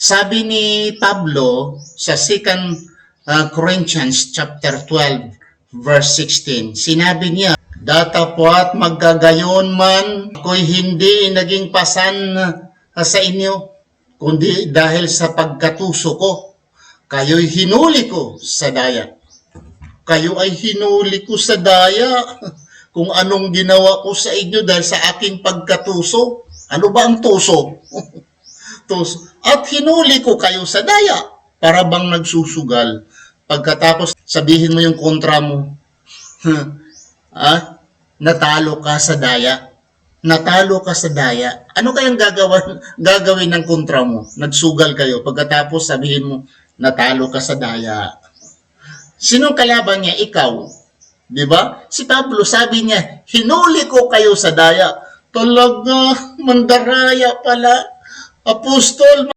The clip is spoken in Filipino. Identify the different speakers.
Speaker 1: Sabi ni Pablo sa 2 uh, Corinthians chapter 12 verse 16, sinabi niya, Datapwat maggagayon man, ako'y hindi naging pasan uh, sa inyo, kundi dahil sa pagkatuso ko, kayo'y hinuli ko sa daya. Kayo ay hinuli ko sa daya. Kung anong ginawa ko sa inyo dahil sa aking pagkatuso. Ano ba ang tuso? tuso. At hinuli ko kayo sa daya. Para bang nagsusugal. Pagkatapos sabihin mo yung kontra mo. ah, natalo ka sa daya. Natalo ka sa daya. Ano kayang gagawin, gagawin ng kontra mo? Nagsugal kayo. Pagkatapos sabihin mo, natalo ka sa daya. Sinong kalaban niya? Ikaw. Di ba? Si Pablo sabi niya, hinuli ko kayo sa daya. Talaga, mandaraya pala. Apostol,